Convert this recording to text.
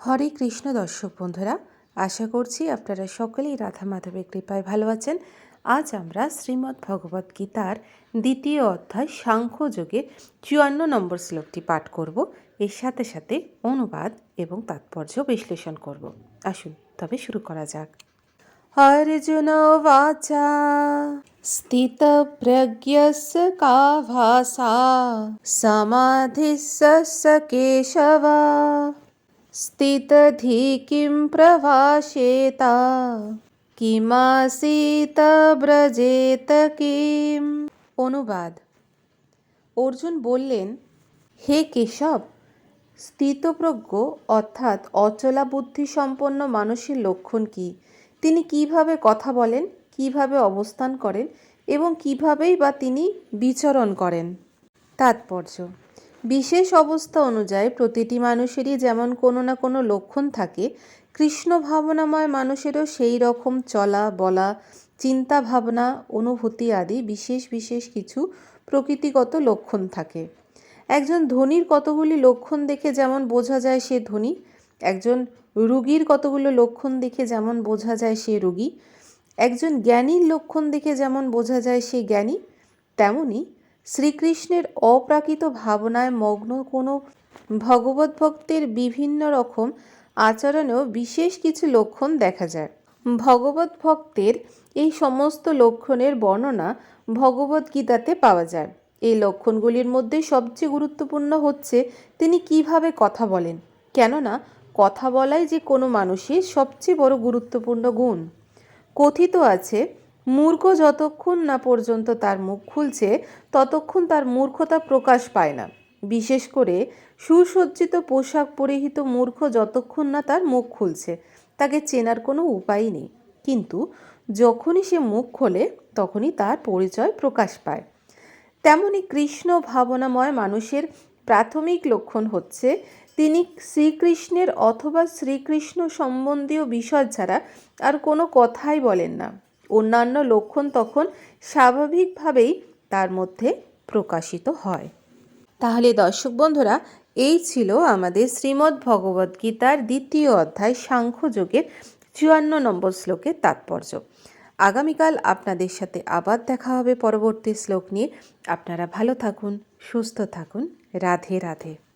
হরে কৃষ্ণ দর্শক বন্ধুরা আশা করছি আপনারা সকলেই রাধা মাধবের কৃপায় ভালো আছেন আজ আমরা শ্রীমদ্ ভগবত গীতার দ্বিতীয় অধ্যায় সাংখ্যযোগের চুয়ান্ন নম্বর শ্লোকটি পাঠ করব এর সাথে সাথে অনুবাদ এবং তাৎপর্য বিশ্লেষণ করব আসুন তবে শুরু করা যাক अर्जुन वाचा स्थितप्रज्ञस्य का भासा समाधिस्य स केशव स्थितधि किं प्रभाषेता কিমাসিত ব্রজেত কিম অনুবাদ অর্জুন বললেন হে কেশব স্থিতপ্রজ্ঞ অর্থাৎ অচলা বুদ্ধি সম্পন্ন মানুষের লক্ষণ কী তিনি কিভাবে কথা বলেন কিভাবে অবস্থান করেন এবং কিভাবেই বা তিনি বিচরণ করেন তাৎপর্য বিশেষ অবস্থা অনুযায়ী প্রতিটি মানুষেরই যেমন কোনো না কোনো লক্ষণ থাকে, কৃষ্ণ ভাবনাময় মানুষেরও সেই রকম চলা, বলা, চিন্তা ভাবনা, অনুভূতি আদি বিশেষ বিশেষ কিছু প্রকৃতিগত লক্ষণ থাকে। একজন ধনীর কতগুলি লক্ষণ দেখে যেমন বোঝা যায় সে ধনী, একজন রুগীর কতগুলো লক্ষণ দেখে যেমন বোঝা যায় সে রুগী, একজন জ্ঞানীর লক্ষণ দেখে যেমন বোঝা যায় সে জ্ঞানী, তেমনি শ্রীকৃষ্ণের অপ্রাকৃত ভাবনায় মগ্ন কোনো ভগবত ভক্তের বিভিন্ন রকম আচরণেও বিশেষ কিছু লক্ষণ দেখা যায়। ভগবত ভক্তের এই সমস্ত লক্ষণের বর্ণনা ভগবত গীতাতে পাওয়া যায়। এই লক্ষণগুলির মধ্যে সবচেয়ে গুরুত্বপূর্ণ হচ্ছে তিনি কীভাবে কথা বলেন। কেননা কথা বলাই যে কোনো মানুষের সবচেয়ে বড় গুরুত্বপূর্ণ গুণ। কথিত আছে মূর্খ যতক্ষণ না পর্যন্ত তার মুখ খুলছে, ততক্ষণ তার মূর্খতা প্রকাশ পায় না। বিশেষ করে সুসজ্জিত পোশাক পরিহিত মূর্খ যতক্ষণ না তার মুখ খুলছে, তাকে চেনার কোনো উপায় নেই। কিন্তু যখনই সে মুখ খোলে, তখনই তার পরিচয় প্রকাশ পায়। তেমনি কৃষ্ণ ভাবনাময় মানুষের প্রাথমিক লক্ষণ হচ্ছে, তিনি শ্রীকৃষ্ণের অথবা শ্রীকৃষ্ণ সম্বন্ধীয় বিষয় ছাড়া আর কোনো কথাই বলেন না। অন্যান্য লক্ষণ তখন স্বাভাবিকভাবেই তার মধ্যে প্রকাশিত হয়। তাহলে দর্শক বন্ধুরা, এই ছিল আমাদের শ্রীমদ্ ভগবদ গীতার দ্বিতীয় অধ্যায় সাংখ্যযোগের চুয়ান্ন নম্বর শ্লোকের তাৎপর্য। আগামীকাল আপনাদের সাথে আবার দেখা হবে পরবর্তী শ্লোক নিয়ে। আপনারা ভালো থাকুন, সুস্থ থাকুন। রাধে রাধে।